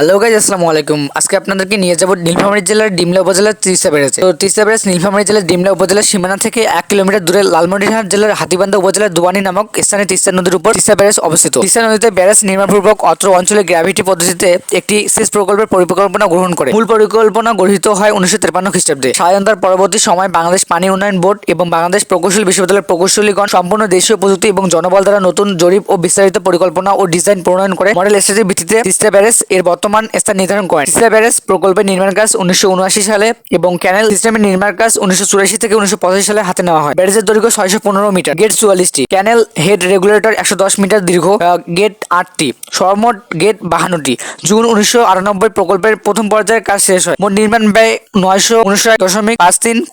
Hello guys আসসালামু আলাইকুম আজকে আপনাদেরকে নিয়ে যাব নীলফামারী জেলার ডিমলা উপজেলার ব্যারেজ তো ব্যারেজ নীলফামারী জেলার ডিমলা উপজেলার সীমানা থেকে এক কিলোমিটার দূরে লালমনিরহাট জেলার হাতিবান্ধা উপজেলার দুবানি নামক স্থানে তিস্তা নদীর উপর তিস্তা ব্যারেজ অবস্থিত। তিস্তা নদীতে ব্যারেজ নির্মাণপূর্বক অত্র অঞ্চলে গ্র্যাভিটি পদ্ধতিতে একটি সেচ প্রকল্পের পরিকল্পনা গ্রহণ করে। মূল পরিকল্পনা গঠিত হয় উনিশশো তেপান্ন খ্রিস্টাব্দে। স্বাধীনতার পরবর্তী সময় বাংলাদেশ পানি উন্নয়ন বোর্ড এবং বাংলাদেশ প্রকৌশল বিশ্ববিদ্যালয়ের প্রকৌশলীগণ সম্পূর্ণ দেশীয় প্রযুক্তি এবং জনবল দ্বারা নতুন জরিপ ও বিস্তারিত পরিকল্পনা ও ডিজাইন প্রণয়ন করে মডেল স্টেজের ভিত্তিতে তিস্তা ব্যারেজ এর বর্তমান স্থান নির্ধারণ করেন। ব্যারেজ প্রকল্পের নির্মাণ কাজ উনিশশো সালে এবং ক্যানেল সিস্টেমের নির্মাণ কাজ উনিশশো থেকে উনিশশো সালে হাতে নেওয়া হয়। ব্যারেজের দৈর্ঘ্য ছয়শো পনেরো মিটার। গেট চুয়াল্লিশটি। ক্যানেল হেড রেগুলেটর একশো দশ মিটার দীর্ঘ। গেট আটটি। সর্বমোট গেট বাহান্নটি। জুন উনিশশো আটানব্বই প্রকল্পের প্রথম পর্যায়ের কাজ শেষ হয়। মোট নির্মাণ ব্যয় নয়শো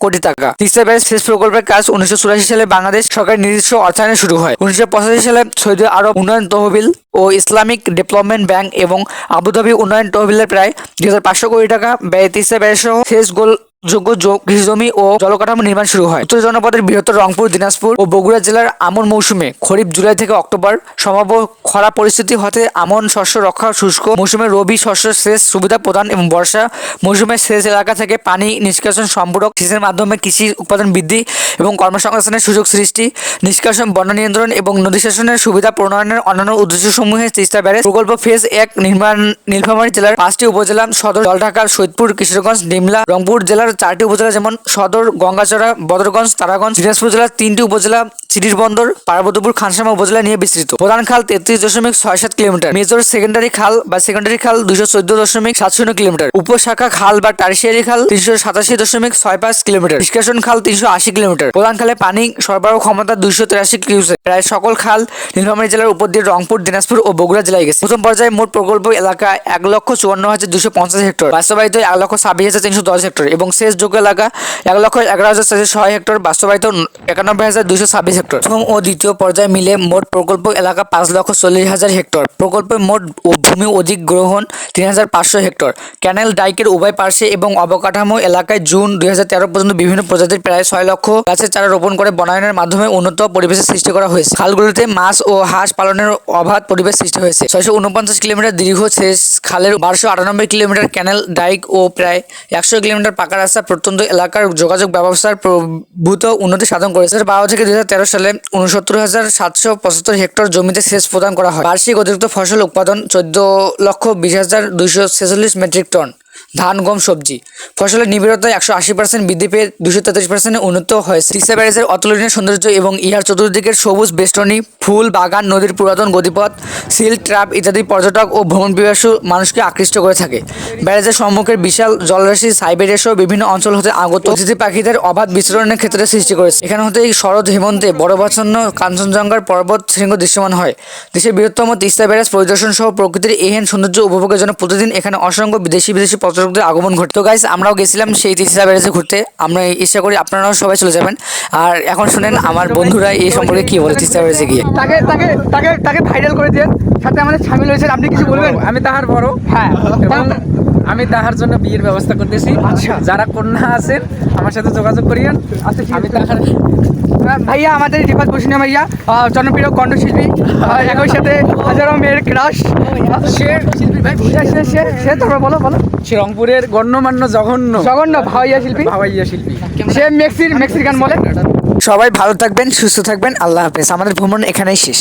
কোটি টাকা। তিস্তা ব্যারেজ শেষ প্রকল্পের কাজ উনিশশো চুরাশি সালে বাংলাদেশ সরকারের নিজস্ব অর্থায়নে শুরু হয়। উনিশশো পঁচাশি সালে সৌদি আরব উন্নয়ন তহবিল ও ইসলামিক ডেভেলপমেন্ট ব্যাংক এবং আবুধাবি উন্নয়ন তহবিলের প্রায় দুই হাজার পাঁচশো কোটি টাকা ব্যয় তিস্তা ব্যয়সহ সহ শেষ গোল যোগ্য কৃষিজমি ও জলকাঠামো নির্মাণ শুরু হয়। উত্তর জনপদের বৃহত্তর রংপুর, দিনাজপুর ও বগুড়া জেলার আমন মৌসুমে খরিফ জুলাই থেকে অক্টোবর সম্ভাব্য খরা পরিস্থিতি হতে আমন শস্য রক্ষা শুষ্ক মৌসুমে রবি শস্য সেচ সুবিধা প্রদান এবং বর্ষা মৌসুমে সেচ এলাকা থেকে পানি নিষ্কাশন সম্পূরক সেচের মাধ্যমে কৃষি উৎপাদন বৃদ্ধি এবং কর্মসংস্থানের সুযোগ সৃষ্টি, নিষ্কাশন, বন্যা নিয়ন্ত্রণ এবং নদী শাসনের সুবিধা প্রণয়নের অন্যান্য উদ্দেশ্যসমূহে তিস্তা ব্যারেজ প্রকল্প ফেজ এক নির্মাণ, নীলফামারী জেলার পাঁচটি উপজেলা সদর, জলঢাকা সৈদপুর কিশোরগঞ্জ, ডিমলা, রংপুর জেলার চারটি উপজেলা যেমন সদর গঙ্গাচড়া বদরগঞ্জ তারাগঞ্জ দিনাজপুর জেলার তিনটি উপজেলা সিটির বন্দর পার্বতীপুর খানসামা উপজেলা নিয়ে বিস্তৃত। প্রধান খাল তেত্রিশ দশমিক ছয় সাত কিলোমিটার। মেজর সেকেন্ডারি খাল বা সেকেন্ডারি খাল দুশো চোদ্দ দশমিক সাত শূন্য কিলোমিটার। উপশাখা খাল বা টার্সিয়ারি খাল তিনশো সাতাশি দশমিক ছয় পাঁচ কিলোমিটার। নিষ্কাশন খাল তিনশো আশি কিলোমিটার। প্রধান খালে পানি সরবরাহ ক্ষমতা দুইশো তেরাশি কিউসেক প্রায় সকল খাল নীলফামারী জেলার উপর দিয়ে রংপুর, দিনাজপুর ও বগুড়া জেলায় গেছে। প্রথম পর্যায়ে মোট প্রকল্প এলাকা এক লক্ষ চুয়ান্ন হাজার দুশো পঞ্চাশ হেক্টর। বাস্তবায়িত এক লক্ষ ছাব্বিশ হাজার তিনশো দশ হেক্টর এবং শেষ যোগ্য এলাকা এক লক্ষ এগারো হাজার ছয় হেক্টর। বাস্তবায়িত একানব্বই হাজার দুশো ছাব্বিশ হেক্টর প্রথম ও দ্বিতীয় পর্যায়ে মিলে মোট প্রকল্প এলাকা পাঁচ লক্ষ চল্লিশ হাজার হেক্টর প্রকল্পের মোট ভূমি অধিক গ্রহণ তিন হাজার পাঁচশো হেক্টর ক্যানেল ডাইকের উভয় পার্শ্বে এবং অবকাঠামো এলাকায় জুন দুই হাজার তেরো পর্যন্ত বিভিন্ন প্রজাতির প্রায় ছয় লক্ষ গাছের চারা রোপণ করে বনায়নের মাধ্যমে উন্নত পরিবেশের সৃষ্টি করা হয়েছে খালগুলিতে মাছ ও হাঁস পালনের অবাধ পরিবেশ সৃষ্টি হয়েছে ছয়শো উনপঞ্চাশ কিলোমিটার দীর্ঘ শেষ খালের বারোশো আটানব্বই কিলোমিটার ক্যানেল ডাইক ও প্রায় একশো কিলোমিটার পাকা রাস্তা প্রত্যন্ত এলাকার যোগাযোগ ব্যবস্থার প্রভূত উন্নতি সাধন করেছে বারো থেকে দুই সালে উনসত্তর হাজার সাতশো পঁচাত্তর হেক্টর জমিতে সেচ প্রদান করা হয়। বার্ষিক অতিরিক্ত ফসল উৎপাদন চোদ্দ লক্ষ বিশ হাজার দুইশো ছেচল্লিশ মেট্রিক টন। ধান, গম, সবজি। ফসলের নিবিড়তা একশো আশি পার্সেন্ট বৃদ্ধি পেয়ে দুশো তেত্রিশ পার্সেন্টে উন্নত হয়েছে। তিস্তা ব্যারেজের অতুলনীয় সৌন্দর্য এবং ইহার চতুর্দিকের সবুজ বেষ্টনী, ফুল, বাগান, নদীর পুরাতন গতিপথ, সিল ট্রাপ ইত্যাদি পর্যটক ও ভ্রমণ পিপাসু মানুষকে আকৃষ্ট করে থাকে। ব্যারেজের সম্মুখের বিশাল জলরাশি সাইবেরিয়া সহ বিভিন্ন অঞ্চল হতে আগত অতিথি পাখিদের অবাধ বিচরণের ক্ষেত্রে সৃষ্টি করেছে। এখানে হতে শরৎ হেমন্তে বড়বাচ্ছন্ন কাঞ্চনজঙ্ঘার পর্বত শৃঙ্গ দৃশ্যমান হয়। দেশের বৃহত্তম তিস্তা ব্যারেজ পরিদর্শন সহ প্রকৃতির এহেন সৌন্দর্য উপভোগের জন্য প্রতিদিন এখানে অসংখ্য বিদেশি বিদেশি পর্যটকদের আগমন ঘটে তো গাইজ আমরাও গেছিলাম সেই তিস্তা ব্যারেজে ঘুরতে। আমরা ইচ্ছা করি আপনারাও সবাই চলে যাবেন। আর এখন শুনেন আমার বন্ধুরা এই সম্পর্কে কি বলে তিস্তা ব্যারেজে গিয়ে। তাকে তাকে তাকে তাকে ভাইরাল করে দিন সাথে আমাদের সামিল হয়েছেন আপনি কিছু বলবেন? আমি তাহার বড়। হ্যাঁ এবং আমি তাহার জন্য বিয়ের ব্যবস্থা করতেছি। আচ্ছা। যারা কন্যা আছেন আমার সাথে যোগাযোগ করিয়েন। আচ্ছা, আমি আছে। তাহার ভাইয়া আমাদের রিফাত বসিনা ভাইয়া জনপ্রিয় কণ্ঠশিল্পী একই সাথে হাজারো মেয়ের ক্রাশ। সে সে বলো বলো। সে রংপুরের গণ্যমান্য জঘন্য জঘন্য ভাইয়া শিল্পী। ভাবাইয়া শিল্পী। সে মেক্সির মেক্সির গান বলে। সবাই ভালো থাকবেন সুস্থ থাকবেন আল্লাহ হাফেজ। আমাদের ভ্রমণ এখানেই শেষ।